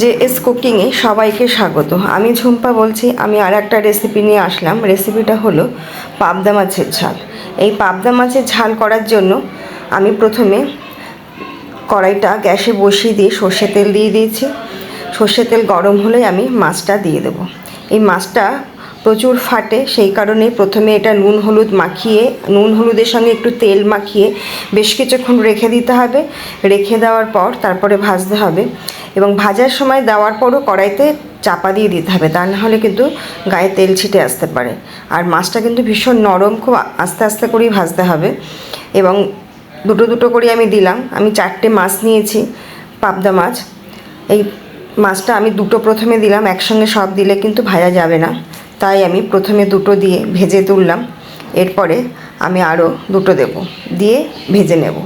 যে এস কুকিংয়ে সবাইকে স্বাগত। আমি ঝুম্পা বলছি, আমি আর একটা রেসিপি নিয়ে আসলাম। রেসিপিটা হলো পাবদা মাছের ঝাল। এই পাবদা মাছের ঝাল করার জন্য আমি প্রথমে কড়াইটা গ্যাসে বসিয়ে দিয়ে সর্ষে তেল দিয়ে দিয়েছি। সর্ষে তেল গরম হলে আমি মাছটা দিয়ে দেবো। এই মাছটা প্রচুর ফাটে, সেই কারণে প্রথমে এটা নুন হলুদ মাখিয়ে, নুন হলুদের সঙ্গে একটু তেল মাখিয়ে বেশ কিছুক্ষণ রেখে দিতে হবে। রেখে দেওয়ার পর তারপরে ভাজতে হবে এবং ভাজার সময় দেওয়ার পরও কড়াইতে চাপা দিয়ে দিতে হবে, তা না হলে কিন্তু গায়ে তেল ছিটে আসতে পারে। আর মাছটা কিন্তু ভীষণ নরম, খুব আস্তে আস্তে করেই ভাজতে হবে এবং দুটো দুটো করে আমি দিলাম। আমি চারটে মাছ নিয়েছি, পাবদা মাছ। এই মাছটা আমি দুটো প্রথমে দিলাম, একসঙ্গে সব দিলে কিন্তু ভাজা যাবে না। তাই আমি প্রথমে দুটো দিয়ে ভেজে তুললাম। এরপরে আমি আরও দুটো দেব, দিয়ে ভেজে নেব।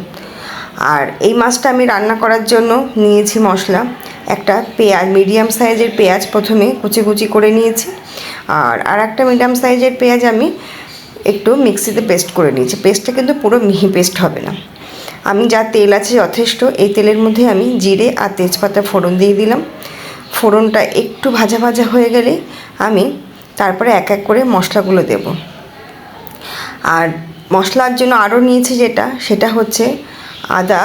আর এই মাছটা আমি রান্না করার জন্য নিয়েছি মশলা। একটা পেঁয়াজ, মিডিয়াম সাইজের পেঁয়াজ প্রথমে কুচি কুচি করে নিয়েছি। আর আর একটা মিডিয়াম সাইজের পেঁয়াজ আমি একটু মিক্সিতে পেস্ট করে নিয়েছি। পেস্টটা কিন্তু পুরো মিহি পেস্ট হবে না। আমি যা তেল আছে যথেষ্ট, এই তেলের মধ্যে আমি জিরে আর তেজপাতা ফোড়ন দিয়ে দিলাম। ফোড়নটা একটু ভাজা ভাজা হয়ে গেলে আমি তারপরে এক এক করে মশলাগুলো দেব। আর মশলার জন্য আরও নিয়েছি যেটা, সেটা হচ্ছে আদা,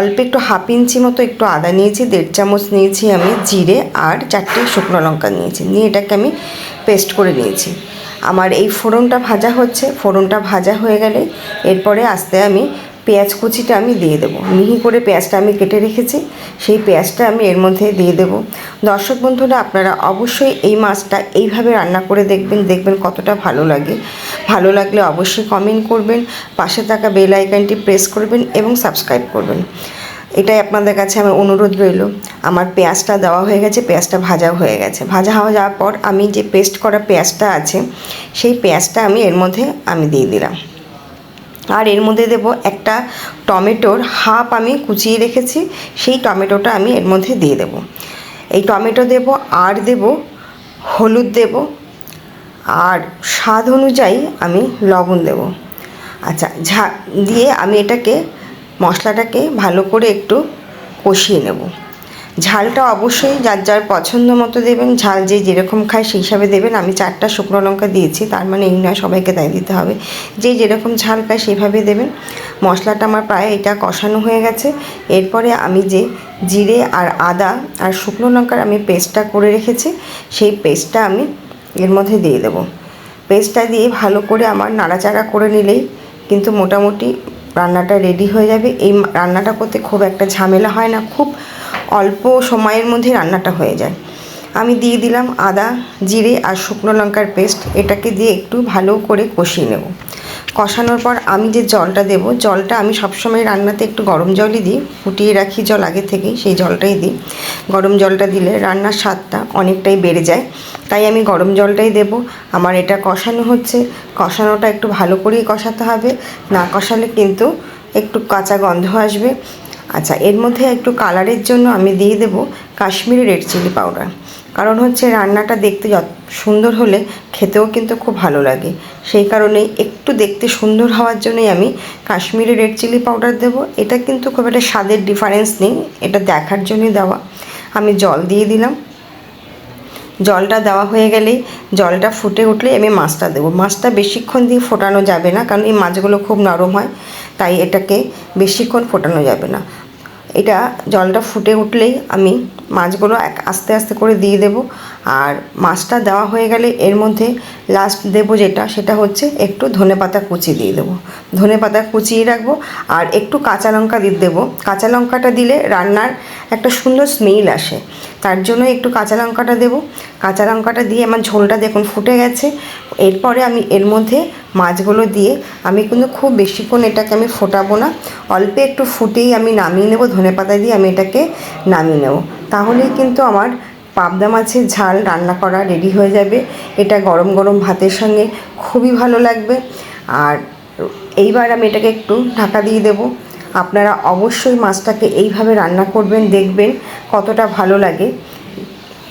অল্প একটু হাফ ইঞ্চি মতো একটু আদা নিয়েছি, দেড় চামচ নিয়েছি আমি জিরে আর চারটে শুকনো লঙ্কা নিয়েছি। নিয়ে এটাকে আমি পেস্ট করে নিয়েছি। আমার এই ফোড়নটা ভাজা হচ্ছে, ফোড়নটা ভাজা হয়ে গেলে এরপরে আস্তে আমি পেঁয়াজ কুচিটা আমি দিয়ে দেবো। মিহি করে পেঁয়াজটা আমি কেটে রেখেছি, সেই পেঁয়াজটা আমি এর মধ্যে দিয়ে দেবো। দর্শক বন্ধুরা, আপনারা অবশ্যই এই মাছটা এইভাবে রান্না করে দেখবেন দেখবেন কতটা ভালো লাগে। ভালো লাগলে অবশ্যই কমেন্ট করবেন, পাশে থাকা বেল আইকনটি প্রেস করবেন এবং সাবস্ক্রাইব করবেন। এটাই আপনাদের কাছে আমার অনুরোধ রইল। আমার পেঁয়াজটা দেওয়া হয়ে গেছে, পেঁয়াজটা ভাজা হয়ে গেছে। ভাজা হওয়া যাওয়ার পর আমি যে পেস্ট করা পেঁয়াজটা আছে, সেই পেঁয়াজটা আমি এর মধ্যে আমি দিয়ে দিলাম। আর এর মধ্যে দেব একটা টমেটোর হাফ আমি কুচিয়ে রেখেছি, সেই টমেটোটা আমি এর মধ্যে দিয়ে দেব। এই টমেটো দেব, আর দেব, হলুদ দেব, আর স্বাদ অনুযায়ী আমি লবণ দেব। আচ্ছা ঝা, দিয়ে আমি এটাকে, মশলাটাকে ভালো করে একটু কষিয়ে নেব। ঝালটা অবশ্যই যার যার পছন্দ মতো দেবেন, ঝাল যে যেরকম খায় সেই হিসাবে দেবেন। আমি চারটা শুকনো লঙ্কা দিয়েছি, তার মানে এই নয়, সবাইকে তাই দিতে হবে। যে যেরকম ঝাল খায় সেইভাবে দেবেন। মশলাটা আমার প্রায় এটা কষানো হয়ে গেছে। এরপরে আমি যে জিরে আর আদা আর শুকনো লঙ্কার আমি পেস্টটা করে রেখেছি, সেই পেস্টটা আমি এর মধ্যে দিয়ে দেবো। পেস্টটা দিয়ে ভালো করে আমার নাড়াচাড়া করে নিলেই কিন্তু মোটামুটি রান্নাটা রেডি হয়ে যাবে। এই রান্নাটা করতে খুব একটা ঝামেলা হয় না, খুব অল্প সময়ের মধ্যে রান্নাটা হয়ে যায়। আমি দিয়ে দিলাম আদা, জিরে আর শুকনো লঙ্কার পেস্ট। এটাকে দিয়ে একটু ভালো করে কষিয়ে নেব। কষানোর পর আমি যে জলটা দেব, জলটা আমি সবসময় রান্নাতে একটু গরম জলই দিই। ফুটিয়ে রাখি জল আগে থেকেই, সেই জলটাই দিই। গরম জলটা দিলে রান্নার স্বাদটা অনেকটাই বেড়ে যায়। তাই আমি গরম জলটাই দেব। আমার এটা কষানো হচ্ছে। কষানোটা একটু ভালো করেই কষাতে হবে। না কষালে কিন্তু একটু কাঁচা গন্ধ আসবে। আচ্ছা এর মধ্যে একটু কালারের জন্য আমি দিয়ে দেবো কাশ্মীরি রেড চিলি পাউডার। কারণ হচ্ছে রান্নাটা দেখতে যত সুন্দর হলে খেতেও কিন্তু খুব ভালো লাগে। সেই কারণেই একটু দেখতে সুন্দর হওয়ার জন্যই আমি কাশ্মীরি রেড চিলি পাউডার দেবো। এটা কিন্তু খুব একটা স্বাদের ডিফারেন্স নেই, এটা দেখার জন্যই দেওয়া। আমি জল দিয়ে দিলাম। জলটা দেওয়া হয়ে গেলেই জলটা ফুটে উঠলে আমি মাছটা দেবো। মাছটা বেশিক্ষণ দিয়ে ফোটানো যাবে না, কারণ এই মাছগুলো খুব নরম হয়, তাই এটাকে বেশিক্ষণ ফোটানো যাবে না। এটা জলটা ফুটে উঠলেই আমি মাছগুলো এক আস্তে আস্তে করে দিয়ে দেব। আর মাছটা দেওয়া হয়ে গেলে এর মধ্যে লাস্ট দেব যেটা, সেটা হচ্ছে একটু ধনে পাতা কুচি দিয়ে দেবো। ধনে পাতা কুচিয়ে রাখব আর একটু কাঁচা লঙ্কা দিয়ে দেবো। কাঁচা লঙ্কাটা দিলে রান্নার একটা সুন্দর স্মেল আসে। তার জন্য একটু কাঁচা লঙ্কাটা দেবো। কাঁচা লঙ্কাটা দিয়ে আমার ঝোলটা দেখুন ফুটে গেছে। এরপরে আমি এর মধ্যে মাছগুলো দিয়ে আমি কিন্তু খুব বেশিক্ষণ এটাকে আমি ফোটাবো না। অল্প একটু ফুটেই আমি নামিয়ে নেব। ধনে পাতা দিয়ে আমি এটাকে নামিয়ে নেব। তাহলেই কিন্তু আমার পাবদা মাছের ঝাল রান্না করা রেডি হয়ে যাবে। এটা গরম গরম ভাতের সঙ্গে খুবই ভালো লাগবে। আর এইবার আমি এটাকে একটু ঢাকা দিয়ে দেবো। আপনারা অবশ্যই মাছটাকে এইভাবে রান্না করবেন, দেখবেন কতটা ভালো লাগে।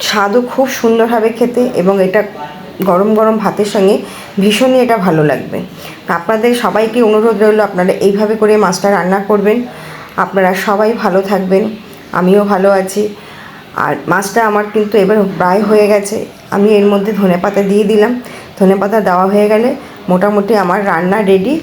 স্বাদও খুব সুন্দর হবে খেতে এবং এটা গরম গরম ভাতের সঙ্গে ভীষণই এটা ভালো লাগবে। আপনাদের সবাইকে অনুরোধ রইল আপনারা এইভাবে করে মাছটা রান্না করবেন। আপনারা সবাই ভালো থাকবেন। আমিও ভালো আছি। আর মাছটা আমার কিন্তু এবার প্রায় হয়ে গেছে। আমি এর মধ্যে ধনে পাতা দিয়ে দিলাম। ধনে পাতা দেওয়া হয়ে গেলে মোটামুটি আমার রান্না রেডি